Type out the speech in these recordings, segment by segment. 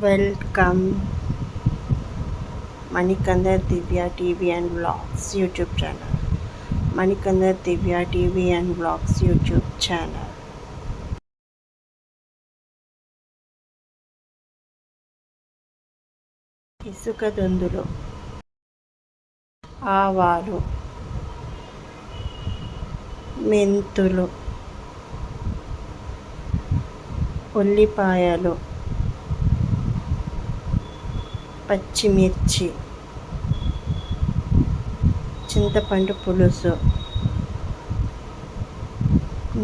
Welcome Manikandar Divya TV and blogs YouTube channel Manikandar Divya TV and blogs YouTube channel ఇసుక దొందులు ఆవాలు మెంతులు ఉల్లిపాయలు పచ్చిమిర్చి చింతపండు పులుసు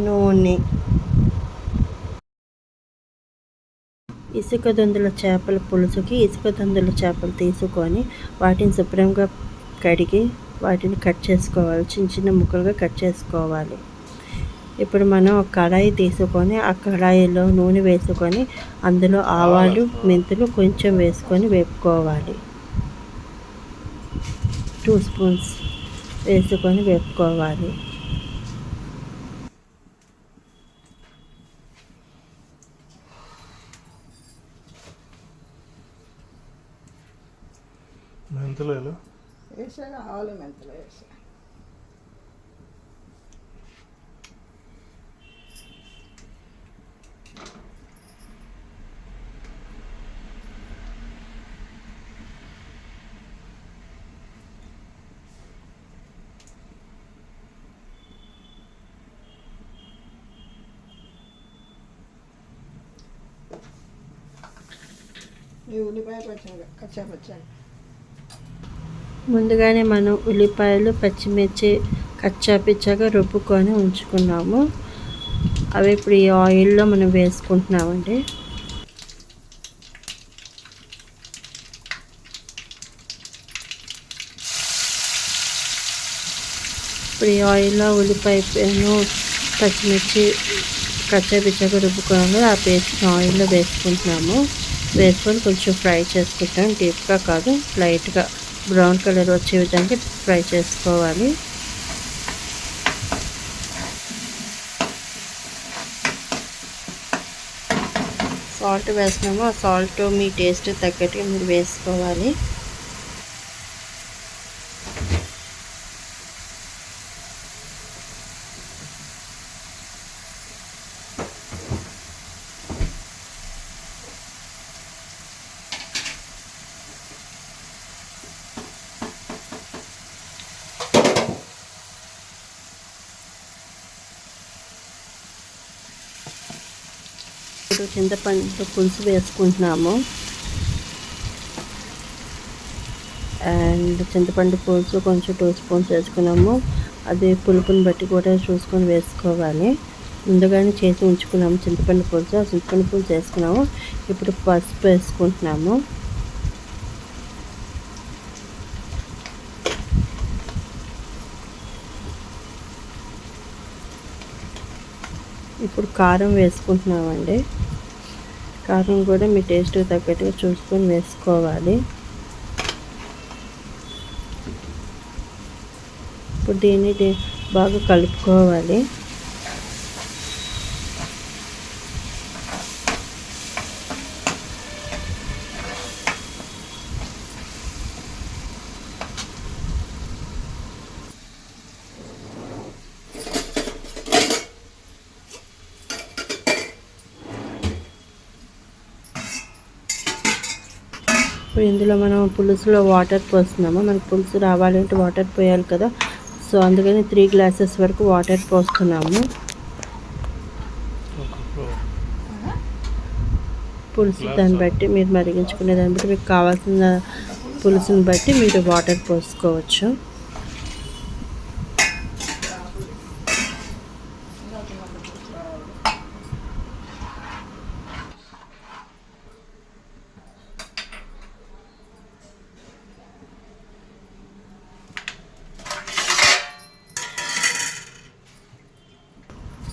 నూనె ఇసుక దొందుల చేపల పులుసుకి ఇసుక దొందుల చేపలు తీసుకొని వాటిని శుభ్రంగా కడిగి వాటిని కట్ చేసుకోవాలి. చిన్న చిన్న ముక్కలుగా కట్ చేసుకోవాలి. ఇప్పుడు మనం ఒక కడాయి తీసుకొని ఆ కడాయిలో నూనె వేసుకొని అందులో ఆవాలు మెంతులు కొంచెం వేసుకొని వేపుకోవాలి. టూ స్పూన్స్ వేసుకొని వేపుకోవాలి. మెంతులు ఆవులు మెంతులు వేసా ఈ ఉల్లిపాయ పచ్చడి కచ్చా పచ్చడి ముందుగానే మనం ఉల్లిపాయలు పచ్చిమిర్చి కచ్చా పిచ్చాగా రుబ్బుకొని ఉంచుకున్నాము. అవి ఇప్పుడు ఈ ఆయిల్లో మనం వేసుకుంటున్నామండి. ఇప్పుడు ఈ ఆయిల్లో ఉల్లిపాయను పచ్చిమిర్చి కచ్చా పిచ్చగా రుబ్బుకోవాలి ఆ పేస్ట్ ఆయిల్లో వేసుకుంటున్నాము. వేసుకొని కొంచెం ఫ్రై చేసుకుంటాం. డీప్గా కాదు లైట్గా బ్రౌన్ కలర్ వచ్చే విధంగా ఫ్రై చేసుకోవాలి. సాల్ట్ వేసినాము ఆ సాల్ట్ మీ టేస్ట్ తగ్గట్టుగా మీరు వేసుకోవాలి. ఇప్పుడు చింతపండు పులుసు వేసుకుంటున్నాము. అండ్ చింతపండు పులుసు కొంచెం టూ స్పూన్స్ వేసుకున్నాము. అది పులుపుని బట్టి కూడా చూసుకొని వేసుకోవాలి. ముందుగానే చేసి ఉంచుకున్నాము చింతపండు పులుసు. ఆ చింతపండు పులుసు వేసుకున్నాము. ఇప్పుడు పసుపు వేసుకుంటున్నాము. ఇప్పుడు కారం వేసుకుంటున్నామండి. కారం కూడా మీ టేస్ట్ తగ్గట్టుగా చూసుకొని వేసుకోవాలి. ఇప్పుడు దీన్ని బాగా కలుపుకోవాలి. ఇప్పుడు ఇందులో మనం పులుసులో వాటర్ పోస్తున్నాము. మనకు పులుసు రావాలంటే వాటర్ పోయాలి కదా. సో అందుకని త్రీ గ్లాసెస్ వరకు వాటర్ పోస్తున్నాము. పులుసు దాన్ని బట్టి మీరు మరిగించుకునే దాన్ని బట్టి మీకు కావాల్సిన పులుసుని బట్టి మీరు వాటర్ పోసుకోవచ్చు.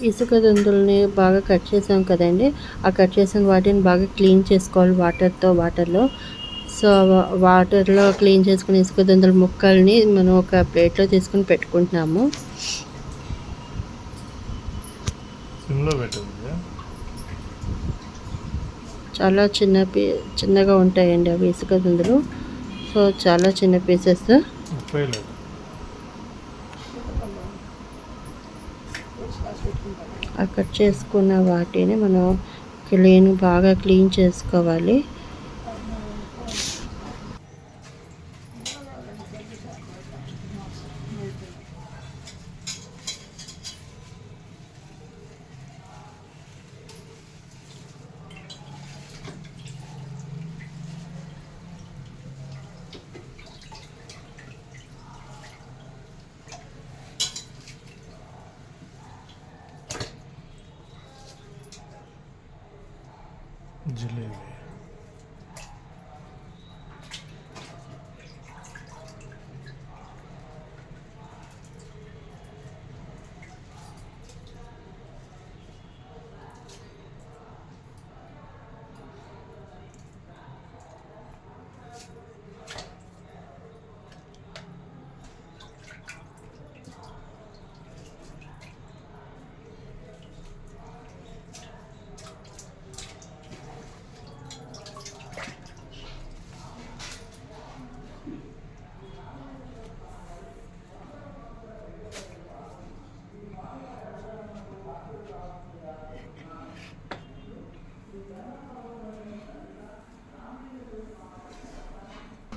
ఇసుక దుందుల్ని బాగా కట్ చేసాం కదండి. ఆ కట్ చేసిన వాటిని బాగా క్లీన్ చేసుకోవాలి వాటర్తో వాటర్లో. సో వాటర్లో క్లీన్ చేసుకుని ఇసుక దుందుల ముక్కల్ని మనం ఒక ప్లేట్లో తీసుకుని పెట్టుకుంటున్నాము. చాలా చిన్న పీ చిన్నగా ఉంటాయండి అవి ఇసుక దుందులు. సో చాలా చిన్న పీసెస్. ఆ కట్ చేసుకున్న వాటిని మనం క్లీన్ బాగా క్లీన్ చేసుకోవాలి.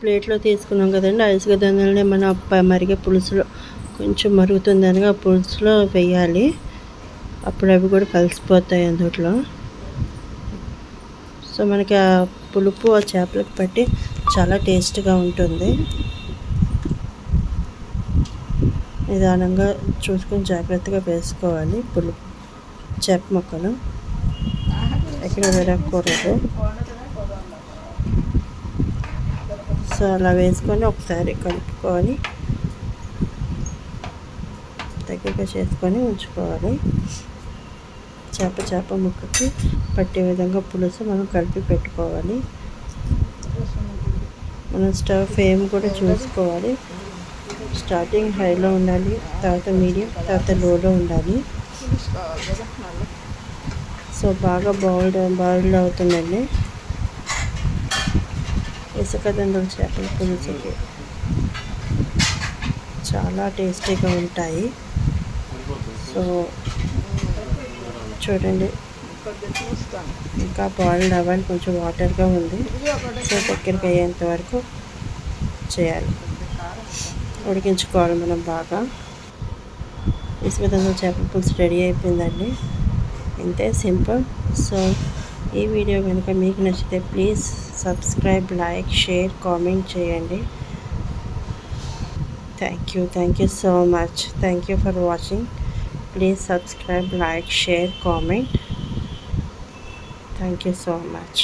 ప్లేట్లో తీసుకున్నాం కదండి. ఆ ఇసుక మనం మరిగే పులుసులో కొంచెం మరుగుతుందనగా ఆ పులుసులో వేయాలి. అప్పుడు అవి కూడా కలిసిపోతాయి అందులో సో మనకి ఆ పులుపు ఆ చేపలకు పట్టి చాలా టేస్ట్గా ఉంటుంది. నిదానంగా చూసుకొని జాగ్రత్తగా వేసుకోవాలి పులుపు చేప మొక్కలు. ఎక్కడ విరగకూడదు సో అలా వేసుకొని ఒకసారి కలుపుకొని దగ్గరగా చేసుకొని ఉంచుకోవాలి. చేప చేప ముక్కకి పట్టే విధంగా పులుసు మనం కలిపి పెట్టుకోవాలి. మనం స్టవ్ ఫ్లేమ్ కూడా చూసుకోవాలి. స్టార్టింగ్ హైలో ఉండాలి తర్వాత మీడియం తర్వాత లోలో ఉండాలి. సో బాగా బాయిల్డ్ బాయిల్డ్ అవుతుందండి. ఇసుక దండలు చేపల పులుసుకి చాలా టేస్టీగా ఉంటాయి. సో చూడండి. ఇంకా బాయిల్డ్ అవ్వాలి కొంచెం వాటర్గా ఉంది. సో దగ్గరికి అయ్యేంత వరకు చేయాలి. ఉడికించుకోవాలి మనం బాగా. ఇసుక దండల చేపల పులుసు రెడీ అయిపోయిందండి. ఇంతే సింపుల్. సో ఈ వీడియో కనుక మీకు నచ్చితే please subscribe like share comment చేయండి. Thank you thank you so much thank you for watching please subscribe like share comment thank you so much